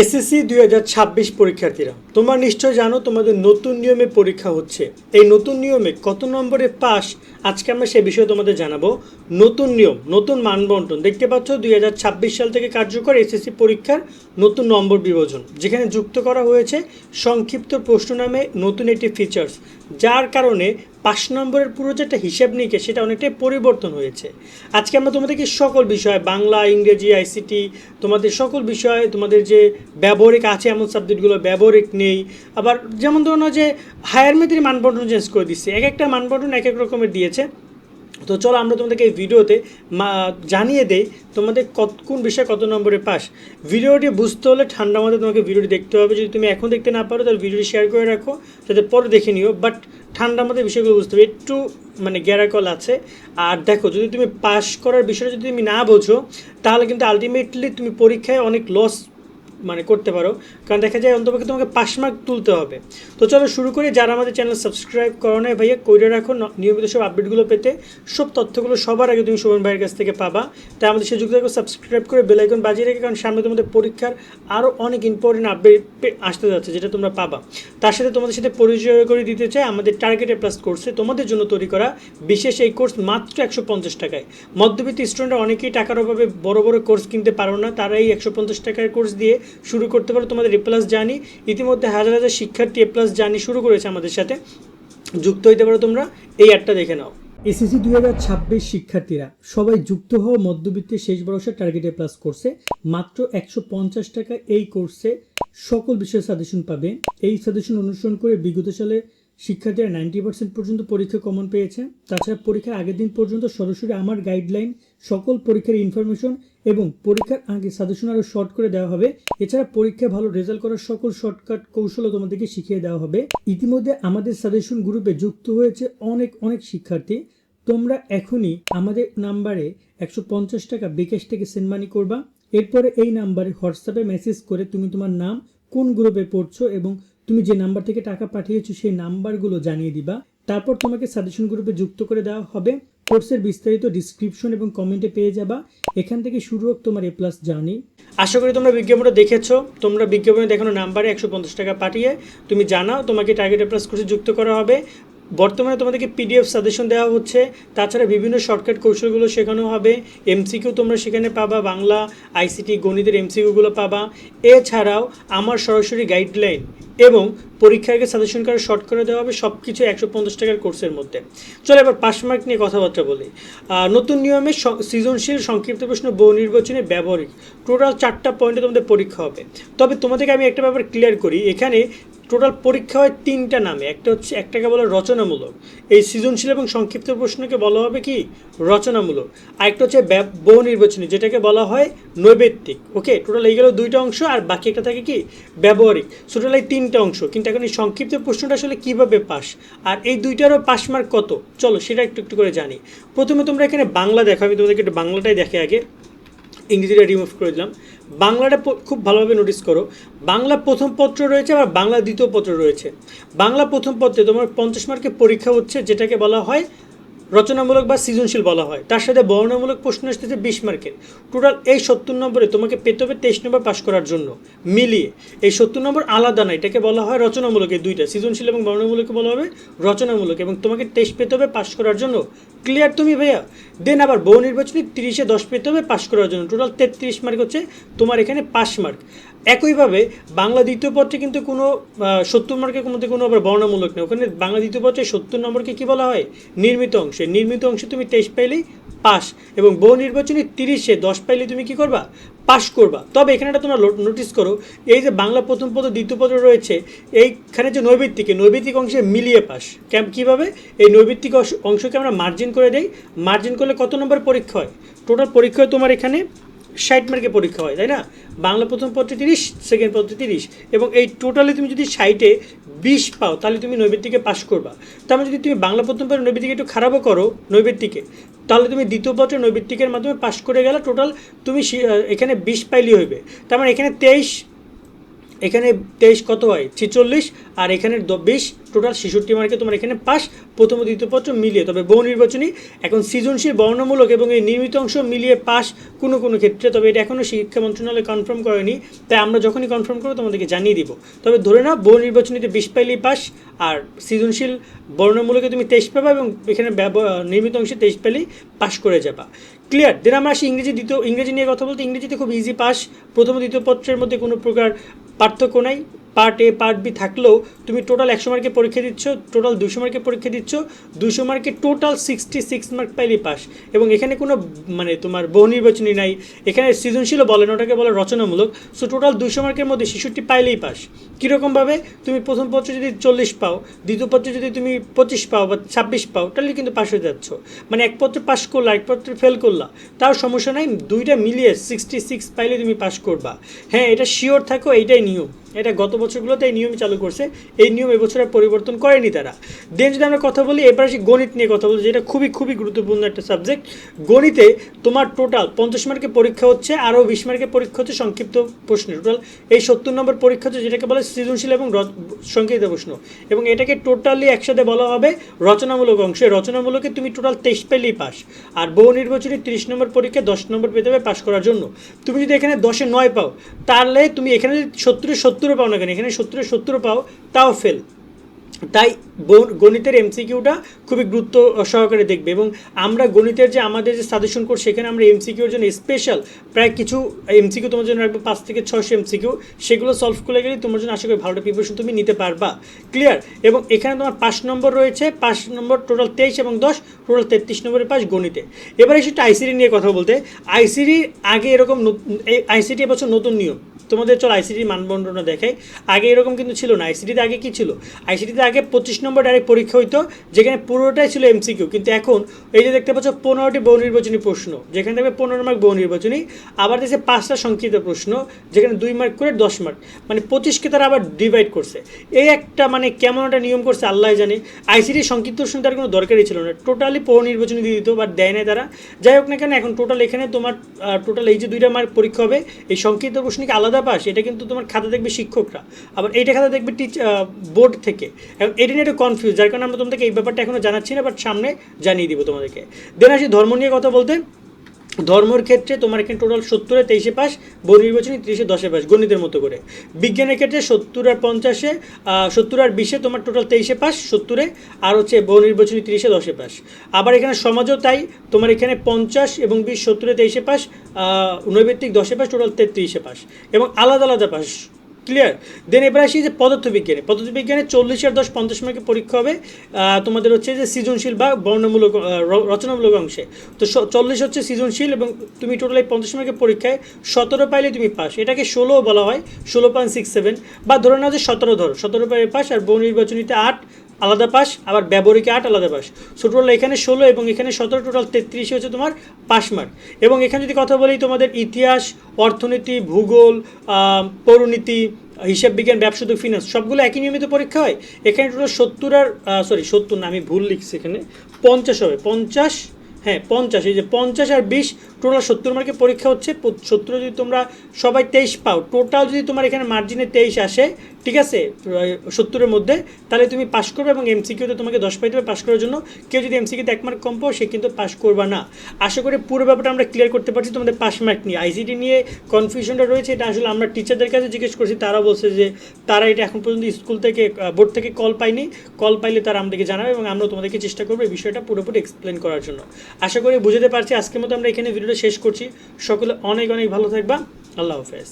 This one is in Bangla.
এসএসসি দুই হাজার ছাব্বিশ পরীক্ষার্থীরা, তোমরা নিশ্চয় জানো তোমাদের নতুন নিয়মে পরীক্ষা হচ্ছে। এই নতুন নিয়মে কত নম্বরে পাস আজকে আমরা সে বিষয়ে তোমাদের জানাব। নতুন নিয়ম, নতুন মানবন্টন। দেখতে পাচ্ছ দুই হাজার ছাব্বিশ সাল থেকে কার্যকর এসএসসি পরীক্ষার নতুন নম্বর বিভাজন, যেখানে যুক্ত করা হয়েছে সংক্ষিপ্ত প্রশ্ন নামে নতুন একটি ফিচার্স যার কারণে পাঁচ নম্বরের পুরো যে একটা হিসেব নিকে সেটা অনেকটাই পরিবর্তন হয়েছে। আজকে আমরা তোমাদেরকে সকল বিষয়, বাংলা, ইংরেজি আইসিটি তোমাদের সকল বিষয়, তোমাদের যে ব্যবহারিক আছে এমন সাবজেক্টগুলো, ব্যবহারিক নেই, আবার যেমন ধরো যে হায়ার মেথের মানবন্টন চেঞ্জ করে দিচ্ছে। এক একটা মানবন্টন এক এক রকমের দিয়েছে। তো চলো আমরা তোমাদেরকে এই ভিডিওতে জানিয়ে দেই তোমাদের কত, কোন বিষয়ে কত নম্বরে পাস। ভিডিওটি বুঝতে হলে ঠান্ডা মাথায় তোমাকে ভিডিওটি দেখতে হবে। যদি তুমি এখন দেখতে না পারো, তাহলে ভিডিওটি শেয়ার করে রাখো যাতে পরে দেখে নিও। বাট ঠান্ডা মাথায় বিষয়গুলো বুঝতে হবে। একটু মানে গ্যারাকল আছে। আর দেখো, যদি তুমি পাস করার বিষয়টা যদি তুমি না বোঝো, তাহলে কিন্তু আলটিমেটলি তুমি পরীক্ষায় অনেক লস মানে করতে পারো। কারণ দেখা যায় অন্তপক্ষে তোমাকে পাস মার্ক তুলতে হবে। তো চলো শুরু করি, যারা আমাদের চ্যানেল সাবস্ক্রাইব করো নাই ভাইয়া করে রাখো নিয়মিত সব আপডেটগুলো পেতে, সব তথ্যগুলো সবার আগে তুমি শোভন ভাইয়ের কাছ থেকে পাবা। তাই আমাদের সেই যুক্ত সাবস্ক্রাইব করে বেলাইকন বাজিয়ে রেখে, কারণ সামনে তোমাদের পরীক্ষার আরও অনেক ইম্পর্টেন্ট আপডেট আসতে যাচ্ছে, যেটা তোমরা পাবা। তার সাথে তোমাদের সাথে পরিচয় করে দিতে চাই, আমাদের টার্গেটে প্লাস কোর্সে তোমাদের জন্য তৈরি করা বিশেষ এই কোর্স মাত্র একশো পঞ্চাশ টাকায়। মধ্যবিত্ত স্টুডেন্টরা অনেকেই টাকার অভাবে বড় বড় কোর্স কিনতে পারো না তারা এই একশো পঞ্চাশ টাকার কোর্স দিয়ে শুরু করতে পারো, তোমাদের এ প্লাস জানি ইতিমধ্যে হাজার হাজার শিক্ষার্থী এ প্লাস জানি শুরু করেছে আমাদের সাথে। যুক্ত হইতে পারো তোমরা, এই অ্যাডটা দেখে নাও। এসএসসি দুই হাজার ছাব্বিশ শিক্ষার্থীরা, সবাই যুক্ত হও মধ্যবিত্তের শেষ ভরসা টার্গেটে প্লাস কোর্সে মাত্র একশো পঞ্চাশ টাকা এই কোর্সে সকল বিষয়ে সাজেশন পাবে। এই সাজেশন অনুসরণ করে বিগত সালে শিক্ষার্থীরা নাইনটি পার্সেন্ট পর্যন্ত পরীক্ষা কমন পেয়েছে। তাছাড়া পরীক্ষার আগের দিন পর্যন্ত সরাসরি আমার গাইডলাইন সকল পরীক্ষার ইনফরমেশন এবং পরীক্ষার আগে সাজেশন আরও শর্ট করে দেওয়া হবে। এছাড়া পরীক্ষায় ভালো রেজাল্ট করার সকল শর্টকাট কৌশলও তোমাদেরকে শিখিয়ে দেওয়া হবে। ইতিমধ্যে আমাদের সাজেশন গ্রুপে যুক্ত হয়েছে অনেক অনেক শিক্ষার্থী। তোমরা এখনই আমাদের নাম্বারে একশো পঞ্চাশ টাকা বিকাশ থেকে সেন্ড মানি করবা। এরপরে এই নাম্বারে হোয়াটসঅ্যাপে মেসেজ করে তুমি তোমার নাম, কোন গ্রুপে পড়ছো এবং তুমি যে নাম্বার থেকে টাকা পাঠিয়েছো সেই নাম্বারগুলো জানিয়ে দিবা। তারপর তোমাকে সাজেশন গ্রুপে যুক্ত করে দেওয়া হবে। কোর্সের বিস্তারিত ডিসক্রিপশন এবং কমেন্টে পেয়ে যাবা। এখান থেকে শুরু হোক তোমার এ প্লাস জার্নি আশা করি তোমরা বিজ্ঞাপনটা দেখেছ। তোমরা বিজ্ঞাপনে দেখানো নাম্বারে একশো পঞ্চাশ টাকা পাঠিয়ে তুমি জানাও তোমাকে টার্গেট এ প্লাস কোর্সে যুক্ত করা হবে। বর্তমানে তোমাদেরকে পিডিএফ সাজেশন দেওয়া হচ্ছে। তাছাড়া বিভিন্ন শর্টকাট কৌশলগুলো শেখানো হবে। এমসিকিউ তোমরা সেখানে পাবা, বাংলা আইসিটি গণিতের এমসিকিউগুলো পাবা। এছাড়াও আমার সরাসরি গাইডলাইন এবং পরীক্ষার আগে সাজেশন কার্ড শর্ট করে দেওয়া হবে সব কিছু একশো পঞ্চাশ টাকার কোর্সের মধ্যে। চলো এবার পাস মার্ক নিয়ে কথাবার্তা বলি। নতুন নিয়মে সৃজনশীল সংক্ষিপ্ত প্রশ্ন বহু নির্বাচনে ব্যবহারিক টোটাল চারটা পয়েন্টে তোমাদের পরীক্ষা হবে। তবে তোমাদেরকে আমি একটা ব্যাপার ক্লিয়ার করি। এখানে টোটাল পরীক্ষা হয় তিনটা নামে। একটা হচ্ছে, একটাকে বলা রচনামূলক। এই সৃজনশীল এবং সংক্ষিপ্ত প্রশ্নকে বলা হবে কি? রচনামূলক। আরেকটা হচ্ছে বহু নির্বাচনী, যেটাকে বলা হয় নৈবেত্তিক। ওকে টোটাল এই গেল দুইটা অংশ আর বাকি একটা থাকে কি? ব্যবহারিক। টোটাল এই তিনটা অংশ। কিন্তু এখন এই সংক্ষিপ্ত প্রশ্নটা আসলে কীভাবে পাস? আর এই দুইটারও পাস মার্ক কত? চলো সেটা একটু একটু করে জানি। প্রথমে তোমরা এখানে বাংলা দেখো, আমি তোমাদেরকে একটু বাংলাটাই দেখে আগে। ইংরেজিটা রিমুভ করে দিলাম। বাংলাটা খুব ভালোভাবে নোটিস করো। বাংলা প্রথম পত্র রয়েছে, আবার বাংলা দ্বিতীয় পত্র রয়েছে। বাংলা প্রথম পত্রে তোমার পঞ্চাশ মার্কের পরীক্ষা হচ্ছে, যেটাকে বলা হয় রচনামূলক বা সৃজনশীল বলা হয়। তার সাথে বর্ণনামূলক প্রশ্ন আসতেছে বিশ মার্কের টোটাল এই সত্তর নম্বরে তোমাকে পেতে হবে তেইশ নম্বর পাশ করার জন্য। মিলিয়ে। এই সত্তর নম্বর আলাদা না, এটাকে বলা হয় রচনামূলক। এই দুইটা সৃজনশীল এবং বর্ণনামূলককে বলা হবে রচনামূলক এবং তোমাকে তেইশ পেতে হবে পাশ করার জন্য ক্লিয়ার তুমি ভাইয়া? দেন আবার বহু নির্বাচনী তিরিশে দশ পেতে হবে, পাশ করার জন্য। টোটাল তেত্রিশ মার্ক হচ্ছে তোমার এখানে পাশ মার্ক একইভাবে বাংলা দ্বিতীয় পত্রে কিন্তু কোনো সত্তর মার্কের মধ্যে কোনো আবার বর্ণামূলক নেই। ওখানে বাংলা দ্বিতীয় পত্রে সত্তর নম্বরকে কী বলা হয়? নির্মিত অংশে। নির্মিত অংশে তুমি তেইশ পাইলেই পাস এবং বহু নির্বাচনী তিরিশে দশ পাইলে তুমি কি করবা? পাস করবা। তবে এখানে একটা তোমরা নোটিস করো, এই যে বাংলা প্রথম পদ, দ্বিতীয় পদ রয়েছে, এইখানে যে নৈবিত্তিকে, নৈবিত্তিক অংশে মিলিয়ে পাস। ক্যাম কীভাবে? এই নৈবিত্তিক অংশ- অংশকে আমরা মার্জিন করে দেই। মার্জিন করলে কত নম্বর পরীক্ষা হয়? টোটাল পরীক্ষা হয় তোমার এখানে ষাট মার্কে পরীক্ষা হয়, তাই না? বাংলা প্রথম পত্রে তিরিশ সেকেন্ড পত্রে তিরিশ। এবং এই টোটালে তুমি যদি ষাটে বিশ পাও, তাহলে তুমি নৈবেদ্যিকে পাশ করবা। তার মানে যদি তুমি বাংলা প্রথম পত্রে নৈবেদ্যিকে একটু খারাপও করো নৈবেদ্যিকে, তাহলে তুমি দ্বিতীয় পত্রে নৈবেদ্যিকের মাধ্যমে পাশ করে গেলে টোটাল তুমি এখানে বিশ পাইলি হইবে। তার মানে এখানে তেইশ এখানে তেইশ কত হয়? ছেচল্লিশ। আর এখানে বিশ টোটাল ছেষট্টি মার্কে তোমার এখানে পাস প্রথম দ্বিতীয় পত্র মিলিয়ে, তবে বহু নির্বাচনী এখন সৃজনশীল বর্ণমূলক এবং এই নির্মিত অংশ মিলিয়ে পাস কোনো কোনো ক্ষেত্রে, তবে এটা এখনও শিক্ষা মন্ত্রণালয় কনফার্ম করেনি। তাই আমরা যখনই কনফার্ম করব, তোমাদেরকে জানিয়ে দিব। তবে ধরে নাও, বহু নির্বাচনীতে বিশ পাইলেই পাস আর সৃজনশীল বর্ণমূলকে তুমি তেইশ পাবা এবং এখানে নির্মিত অংশে তেইশ পেলেই পাস করে যাবা। ক্লিয়ার দেন আমরা আসি ইংরেজি দ্বিতীয়, ইংরেজি নিয়ে কথা বলতে, ইংরেজিতে খুব ইজি পাস প্রথম দ্বিতীয় পত্রের মধ্যে কোনো প্রকার পার্থক্য নাই। পার্ট এ পার্ট বি থাকলেও তুমি টোটাল একশো মার্কে পরীক্ষা দিচ্ছ টোটাল দুশো মার্কে পরীক্ষা দিচ্ছ দুশো মার্কে টোটাল সিক্সটি সিক্স মার্ক পাইলেই পাস এবং এখানে কোনো মানে তোমার বহু নির্বাচনী নাই। এখানে সৃজনশীলও বলে না, ওটাকে বলে রচনামূলক। সো টোটাল দুশো মার্কের মধ্যে শিশুটি পাইলেই পাস কীরকমভাবে? তুমি প্রথম পত্রে যদি চল্লিশ পাও, দ্বিতীয় পত্রে যদি তুমি পঁচিশ পাও বা ছাব্বিশ পাও, তাহলে কিন্তু পাস হয়ে যাচ্ছ। মানে এক পত্রে পাস করলা এক পত্রে ফেল করলা। তাও সমস্যা নাই, দুইটা মিলিয়ে সিক্সটি সিক্স পাইলে তুমি পাস করবা। হ্যাঁ এটা শিওর থাকো, এইটাই নিয়ম। এটা গত বছরগুলোতে এই নিয়ম চালু করছে। এই নিয়ম এবছর পরিবর্তন করেনি তারা। দেন যদি আমরা কথা বলি, এবার আসি গণিত নিয়ে কথা বলি যেটা খুবই খুবই গুরুত্বপূর্ণ একটা সাবজেক্ট গণিতে তোমার টোটাল পঞ্চাশ মার্কের পরীক্ষা হচ্ছে, আরও বিশ মার্কের পরীক্ষা হচ্ছে সংক্ষিপ্ত প্রশ্ন। টোটাল এই সত্তর নম্বর পরীক্ষা হচ্ছে, যেটাকে বলে সৃজনশীল এবং সংক্ষিপ্ত প্রশ্ন। এবং এটাকে টোটালি একসাথে বলা হবে রচনামূলক অংশে। রচনামূলকে তুমি টোটাল তেইশ পেলেই পাস। আর বহু নির্বাচনী তিরিশ নম্বর পরীক্ষায় দশ নম্বর পেতে হবে পাস করার জন্য। তুমি যদি এখানে দশে নয় পাও, তাহলে তুমি এখানে যদি সত্তরে সত্তরও পাও না কেন? এখানে সত্তরে সত্তরও পাও, তাও ফেল তাই গণিতের এমসিকিউটা খুবই গুরুত্ব সহকারে দেখবে এবং আমরা গণিতের যে আমাদের যে সাজেশন কোর্স সেখানে আমরা এমসিকিউর জন্য স্পেশাল প্রায় কিছু এমসিকিউ তোমার জন্য রাখব, পাঁচ থেকে ছশো এমসিকিউ সেগুলো সলভ করে গেলে তোমার জন্য আশা করি ভালোটা প্রিপারেশন তুমি নিতে পারবা। ক্লিয়ার এবং এখানে তোমার পাঁচ নম্বর রয়েছে, পাঁচ নম্বর টোটাল তেইশ এবং দশ টোটাল তেত্রিশ নম্বরের পাঁচ গণিতে। এবার এসে একটু আইসিডি নিয়ে কথা বলতে। আইসিডি আগে এরকম আইসিডি এবছর নতুন নিয়ম। তোমাদের চল আইসিডি মানবন্ধনা দেখাই। আগে এরকম কিন্তু ছিল না। আইসিডিতে আগে কি ছিল? আইসিডিতে আগে পঁচিশ নম্বর ডাইরেক্ট পরীক্ষা হইতো, যেখানে পুরোটাই ছিল এমসিকিউ কিন্তু এখন এই যে দেখতে পাচ্ছ, পনেরোটি বহু নির্বাচনী প্রশ্ন। যেখানে থাকবে পনেরো মার্ক বহু নির্বাচনী। আবার দিয়েছে পাঁচটা সংক্ষিপ্ত প্রশ্ন, যেখানে দুই মার্ক করে দশ মার্ক। মানে পঁচিশকে তারা আবার ডিভাইড করছে। এই একটা মানে কেমন একটা নিয়ম করছে আল্লাহ জানে। আইসিডি সংক্ষিপ্ত প্রশ্ন তার কোনো দরকারই ছিল না। টোটালি পৌর নির্বাচনী দিয়ে দিত বা দেয় না তারা। যাই হোক না কেন, এখন টোটাল এখানে তোমার টোটাল এই যে দুইটা মার্ক পরীক্ষা হবে, এই সংক্ষিপ্ত প্রশ্নকে আলাদা পাস এটা কিন্তু তোমার খাতা দেখবে শিক্ষকরা। আবার এইটা খাতা দেখবে টিচ বোর্ড থেকে। এখন এটা নিয়ে একটু কনফিউজ যার কারণে আমরা তোমাদেরকে এই ব্যাপারটা এখনও জানাচ্ছি না বাট সামনে জানিয়ে দিব তোমাদেরকে। দেন আসি ধর্ম নিয়ে কথা বলতে। ধর্মের ক্ষেত্রে তোমার এখানে টোটাল সত্তরে, তেইশে পাস বহু নির্বাচনী তিরিশে, দশে পাস, গণিতের মতো করে। বিজ্ঞানের ক্ষেত্রে সত্তর আর পঞ্চাশে সত্তর আর বিশে তোমার টোটাল তেইশে পাস, সত্তরে, আর হচ্ছে বহু নির্বাচনী তিরিশে, দশে পাস। আবার এখানে সমাজও তাই, তোমার এখানে পঞ্চাশ এবং বিশ, সত্তরে, তেইশে পাস নৈবৃত্তিক দশে পাস টোটাল তেত্রিশে পাস এবং আলাদা আলাদা পাস। ক্লিয়ার দেন এবার আসি যে পদার্থবিজ্ঞানে। পদার্থবিজ্ঞানে চল্লিশ আর দশ পঞ্চাশ মার্কের পরীক্ষা হবে। তোমাদের হচ্ছে যে সৃজনশীল বা বর্ণমূলক রচনামূলক অংশে। তো চল্লিশ হচ্ছে সৃজনশীল এবং তুমি টোটাল এই পঞ্চাশ মার্কের পরীক্ষায় সতেরো পাইলে তুমি পাস। এটাকে ষোলো বলা হয়, ষোলো পয়েন্ট সিক্স সেভেন বা ধরে নাও যে সতেরো ধরো। সতেরো পাইলে পাস আর বহু নির্বাচনীতে আট আলাদা পাস আবার ব্যবহারিকে আট আলাদা পাস সো টোটাল এখানে ষোলো এবং এখানে সতেরো টোটাল তেত্রিশে হচ্ছে তোমার পাস মার্ক এবং এখানে যদি কথা বলি তোমাদের ইতিহাস, অর্থনীতি, ভূগোল পৌরনীতি, হিসাব বিজ্ঞান ব্যবসা ফিনান্স সবগুলো একই নিয়মিত পরীক্ষা হয়? এখানে টোটাল সত্তর আর সরি সত্তর না, আমি ভুল লিখছি এখানে। পঞ্চাশ হবে। পঞ্চাশ হ্যাঁ পঞ্চাশ, এই যে পঞ্চাশ আর বিশ টোটাল সত্তর মার্কের পরীক্ষা হচ্ছে। সত্তর যদি তোমরা সবাই তেইশ পাও টোটাল যদি তোমার এখানে মার্জিনে তেইশ আসে ঠিক আছে? সত্তরের মধ্যে, তাহলে তুমি পাশ করবে এবং এমসিকিউতে তোমাকে দশ পাইতে হবে পাশ করার জন্য। কেউ যদি এমসিকিউতে এক মার্ক কম পাও সে কিন্তু পাশ করবে না। আশা করি পুরো ব্যাপারটা আমরা ক্লিয়ার করতে পারছি তোমাদের পাস মার্ক নিয়ে। আইসিটি নিয়ে কনফিউশনটা রয়েছে, এটা আসলে আমরা টিচারদের কাছে জিজ্ঞেস করছি তারা বলছে যে তারা এটা এখন পর্যন্ত স্কুল থেকে বোর্ড থেকে কল পায়নি। কল পাইলে তারা আমাদেরকে জানাবে এবং আমরা তোমাদেরকে চেষ্টা করব এই বিষয়টা পুরোপুরি এক্সপ্লেন করার জন্য। আশা করি বুঝতে পারছি, আজকের মতো আমরা এখানে ভিডিওটা শেষ করছি। সকলে অনেক অনেক ভালো থাকবা। আল্লাহ হাফেজ।